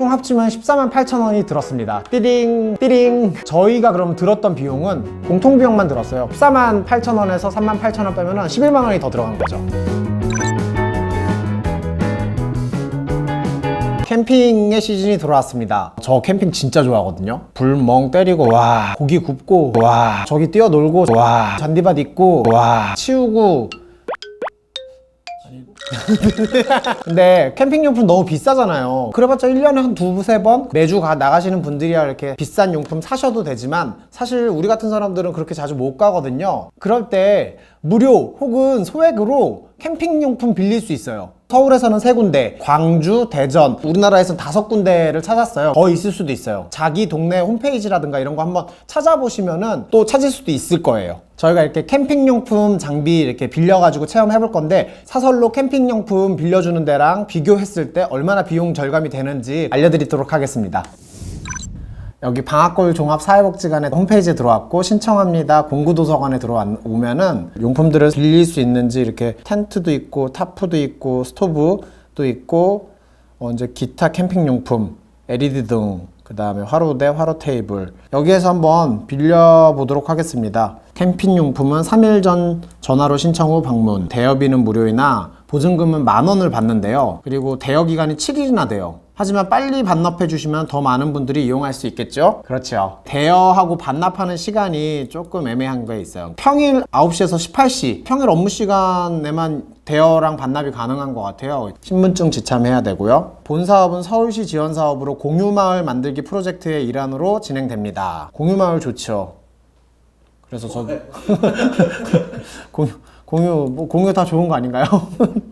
총 합치면 14만 8천 원이 들었습니다. 띠링 띠링. 저희가 그럼 들었던 비용은 공통 비용만 들었어요. 14만 8천 원에서 3만 8천 원 빼면은 11만 원이 더 들어간 거죠. 캠핑의 시즌이 돌아왔습니다. 저 캠핑 진짜 좋아하거든요. 불 멍 때리고 와 고기 굽고 와 저기 뛰어놀고 와 잔디밭 있고 와 치우고 근데 캠핑용품 너무 비싸잖아요. 그래봤자 1년에 한 두세 번 매주 가, 나가시는 분들이야 이렇게 비싼 용품 사셔도 되지만 사실 우리 같은 사람들은 그렇게 자주 못 가거든요. 그럴 때 무료 혹은 소액으로 캠핑용품 빌릴 수 있어요. 서울에서는 세 군데, 광주, 대전, 우리나라에서는 다섯 군데를 찾았어요. 더 있을 수도 있어요. 자기 동네 홈페이지라든가 이런 거 한번 찾아보시면은 또 찾을 수도 있을 거예요. 저희가 이렇게 캠핑용품 장비 이렇게 빌려가지고 체험해 볼 건데 사설로 캠핑용품 빌려주는 데랑 비교했을 때 얼마나 비용 절감이 되는지 알려드리도록 하겠습니다. 여기 방학골 종합 사회복지관에 홈페이지에 들어왔고 신청합니다. 공구 도서관에 들어오면은 용품들을 빌릴 수 있는지 이렇게 텐트도 있고 타프도 있고 스토브도 있고 어, 이제 기타 캠핑 용품 LED 등 그 다음에 화로대 화로 테이블. 여기에서 한번 빌려보도록 하겠습니다. 캠핑 용품은 3일 전 전화로 신청 후 방문. 대여비는 무료이나 보증금은 만 원을 받는데요. 그리고 대여 기간이 7일이나 돼요 하지만 빨리 반납해 주시면 더 많은 분들이 이용할 수 있겠죠? 그렇죠. 대여하고 반납하는 시간이 조금 애매한 게 있어요. 평일 9시에서 18시, 평일 업무 시간에만 대여랑 반납이 가능한 것 같아요. 신분증 지참해야 되고요. 본 사업은 서울시 지원 사업으로 공유마을 만들기 프로젝트의 일환으로 진행됩니다. 공유마을 좋죠. 그래서 저도 공유, 공유, 뭐 공유 다 좋은 거 아닌가요?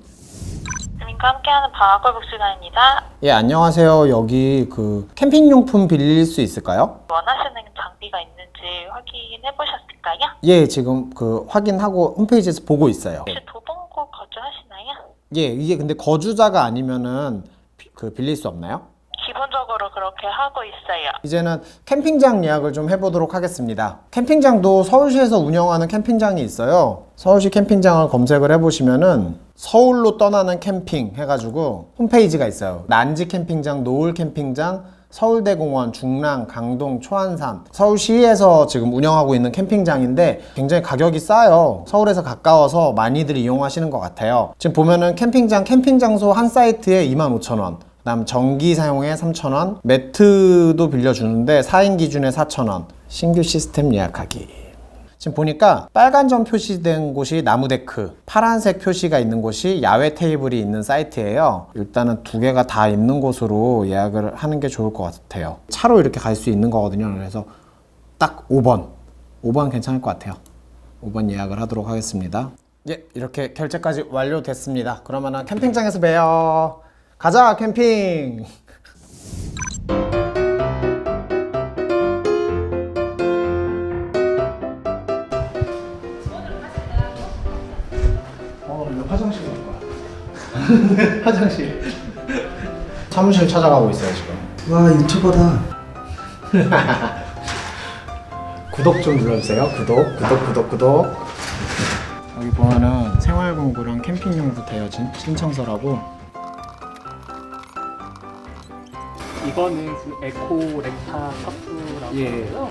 님과 함께하는 방학골 복지관입니다. 예, 안녕하세요. 여기 그 캠핑용품 빌릴 수 있을까요? 원하시는 장비가 있는지 확인해 보셨을까요? 예, 지금 그 확인하고 홈페이지에서 보고 있어요. 혹시 도봉구 거주하시나요? 예, 이게 근데 거주자가 아니면은 비- 그 빌릴 수 없나요? 기본적으로 그렇게 하고 있어요. 이제는 캠핑장 예약을 좀 해보도록 하겠습니다. 캠핑장도 서울시에서 운영하는 캠핑장이 있어요. 서울시 캠핑장을 검색을 해보시면은 서울로 떠나는 캠핑 해가지고 홈페이지가 있어요. 난지 캠핑장, 노을 캠핑장, 서울대공원, 중랑, 강동, 초안산 서울시에서 지금 운영하고 있는 캠핑장인데 굉장히 가격이 싸요. 서울에서 가까워서 많이들 이용하시는 것 같아요. 지금 보면은 캠핑장, 캠핑 장소 한 사이트에 25,000원. 그다음 전기 사용에 3,000원, 매트도 빌려주는데 4인 기준에 4,000원, 신규 시스템 예약하기. 지금 보니까 빨간 점 표시된 곳이 나무 데크, 파란색 표시가 있는 곳이 야외 테이블이 있는 사이트예요. 일단은 두 개가 다 있는 곳으로 예약을 하는 게 좋을 것 같아요. 차로 이렇게 갈 수 있는 거거든요. 그래서 딱 5번, 5번 괜찮을 것 같아요. 5번 예약을 하도록 하겠습니다. 예, 이렇게 결제까지 완료됐습니다. 그러면은 캠핑장에서 봬요. 가자 캠핑. 어, 나 화장실 갈 거야. 화장실. 사무실 찾아가고 있어요 지금. 와 유튜버다. 구독 좀 눌러주세요. 구독, 구독, 구독, 구독. 여기 보면은 생활공구랑 캠핑용도 대여 진 신청서라고 이거는 그 에코 렉타 카프라고 예. 하고요.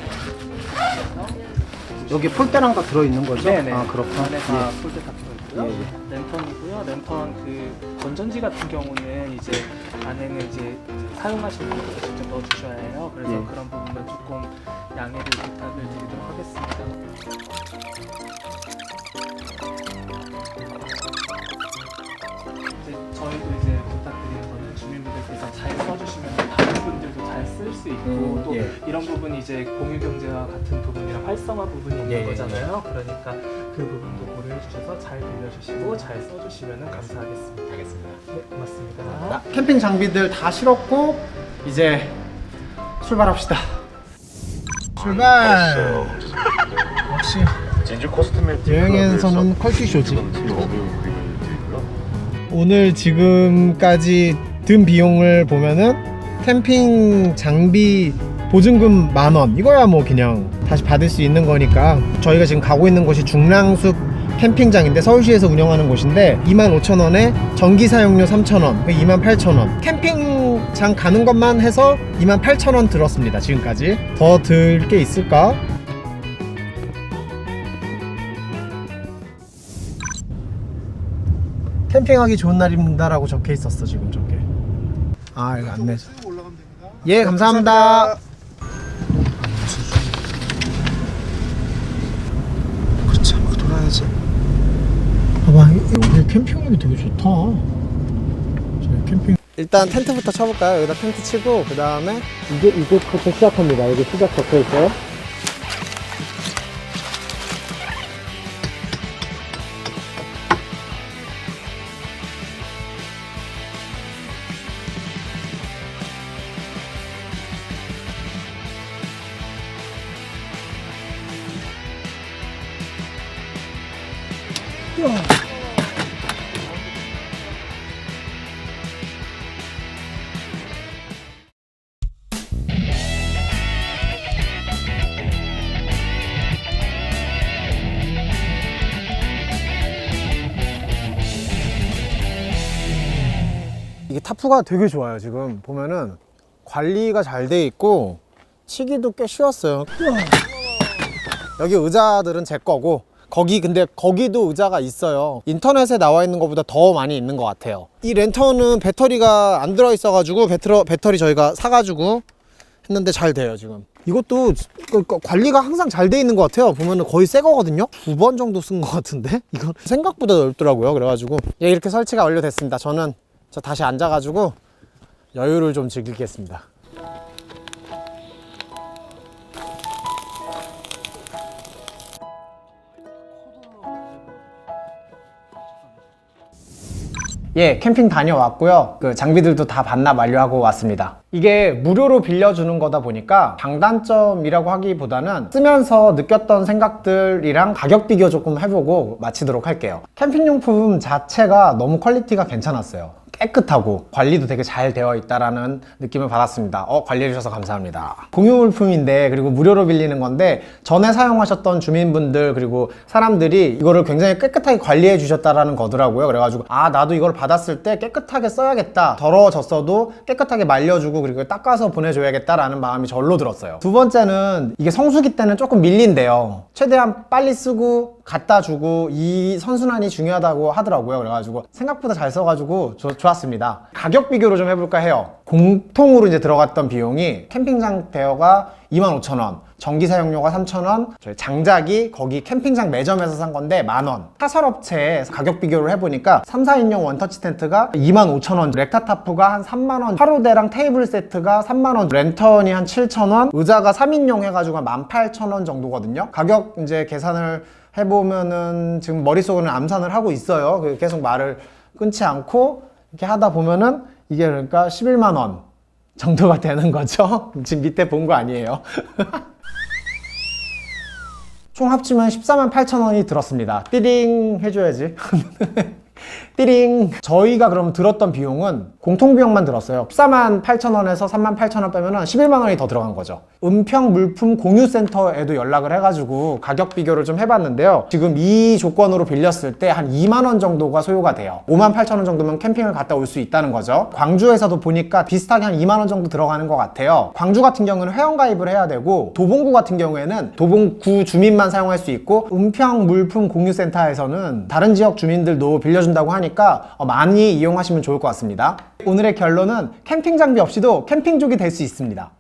여기 폴대랑 다 들어있는 거죠? 네네. 아 그렇구나. 안에 다 폴대 다 들어있고요. 예, 랜턴이고요. 랜턴 그 건전지 같은 경우는 이제 안에는 이제 사용하시는 분께서 직접 넣어주셔야 해요. 그래서 예. 그런 부분은 조금 양해를 부탁을 드리도록 하겠습니다. 분들도 잘 쓸 수 있고 음, 또 예. 이런 부분이 이제 공유 경제와 같은 부분이랑 활성화 부분이 있는 예, 예, 거잖아요. 그러니까 그 부분도 고려해 주셔서 잘 빌려주시고 잘 써주시면 감사하겠습니다. 알겠습니다. 네, 고맙습니다. 자, 캠핑 장비들 다 실었고 이제 출발합시다. 출발. 역시 진주 코스메틱 여행에서는 컬티쇼지. 오늘 지금까지 든 비용을 보면은 캠핑 장비 보증금 만 원. 이거야 뭐 그냥 다시 받을 수 있는 거니까 저희가 지금 가고 있는 곳이 중랑숲 캠핑장인데 서울시에서 운영하는 곳인데 25,000원에 전기 사용료 3,000원, 28,000원. 캠핑장 가는 것만 해서 28,000원 들었습니다. 지금까지. 더 들 게 있을까? 캠핑하기 좋은 날입니다라고 적혀 있었어 지금 저게. 아 이거 안내. 예 감사합니다. 그렇지 막 돌아야지 봐봐 여기 캠핑하기 되게 좋다. 캠핑. 일단 텐트부터 쳐볼까요? 여기다 텐트 치고 그 다음에 이게 이곳부터 시작합니다. 여기 시작 적혀 있어요. 이게 타프가 되게 좋아요. 지금 보면은 관리가 잘 돼 있고 치기도 꽤 쉬웠어요. 여기 의자들은 제 거고 거기 근데 거기도 의자가 있어요. 인터넷에 나와 있는 것보다 더 많이 있는 것 같아요. 이 랜턴은 배터리가 안 들어 있어 가지고 배터리, 배터리 저희가 사 가지고 했는데 잘 돼요 지금. 이것도 그- 그 관리가 항상 잘 돼 있는 것 같아요. 보면은 거의 새 거거든요. 두 번 정도 쓴 것 같은데 이건 생각보다 넓더라고요. 그래가지고 예, 이렇게 설치가 완료됐습니다. 저는 저 다시 앉아가지고 여유를 좀 즐기겠습니다. 예, 캠핑 다녀왔고요. 그 장비들도 다 반납 완료하고 왔습니다. 이게 무료로 빌려주는 거다 보니까 장단점이라고 하기보다는 쓰면서 느꼈던 생각들이랑 가격 비교 조금 해보고 마치도록 할게요. 캠핑용품 자체가 너무 퀄리티가 괜찮았어요. 깨끗하고 관리도 되게 잘 되어 있다라는 느낌을 받았습니다. 어, 관리해 주셔서 감사합니다. 공유 물품인데 그리고 무료로 빌리는 건데 전에 사용하셨던 주민분들 그리고 사람들이 이거를 굉장히 깨끗하게 관리해 주셨다라는 거더라고요. 그래가지고 아 나도 이걸 받았을 때 깨끗하게 써야겠다. 더러워졌어도 깨끗하게 말려주고 그리고 닦아서 보내줘야겠다라는 마음이 절로 들었어요. 두 번째는 이게 성수기 때는 조금 밀린대요. 최대한 빨리 쓰고 갖다 주고 이 선순환이 중요하다고 하더라고요. 그래가지고 생각보다 잘 써가지고 좋- 좋았습니다. 가격 비교를 좀 해볼까 해요. 공통으로 이제 들어갔던 비용이 캠핑장 대여가 25,000원, 전기 사용료가 3,000원, 저희 장작이 거기 캠핑장 매점에서 산 건데 만원. 사설업체 가격 비교를 해보니까 3, 4인용 원터치 텐트가 25,000원, 렉타타프가 한 3만원, 화로대랑 테이블 세트가 3만원, 랜턴이 한 7,000원, 의자가 3인용 해가지고 한 18,000원 정도거든요. 가격 이제 계산을 해보면은 지금 머릿속으로는 암산을 하고 있어요. 그 계속 말을 끊지 않고 이렇게 하다 보면은 이게 그러니까 11만 원 정도가 되는 거죠. 지금 밑에 본 거 아니에요. 총 합치면 14만 8천 원이 들었습니다. 띠링 해줘야지. 띠링. 저희가 그럼 들었던 비용은 공통비용만 들었어요. 14만 8천 원에서 3만 8천 원 빼면 11만 원이 더 들어간 거죠. 은평 물품 공유센터에도 연락을 해가지고 가격 비교를 좀 해봤는데요. 지금 이 조건으로 빌렸을 때 한 2만 원 정도가 소요가 돼요. 5만 8천 원 정도면 캠핑을 갔다 올 수 있다는 거죠. 광주에서도 보니까 비슷하게 한 2만 원 정도 들어가는 것 같아요. 광주 같은 경우는 회원가입을 해야 되고 도봉구 같은 경우에는 도봉구 주민만 사용할 수 있고 은평 물품 공유센터에서는 다른 지역 주민들도 빌려준다고 하니 까 어, 많이 이용하시면 좋을 것 같습니다. 오늘의 결론은 캠핑 장비 없이도 캠핑족이 될 수 있습니다.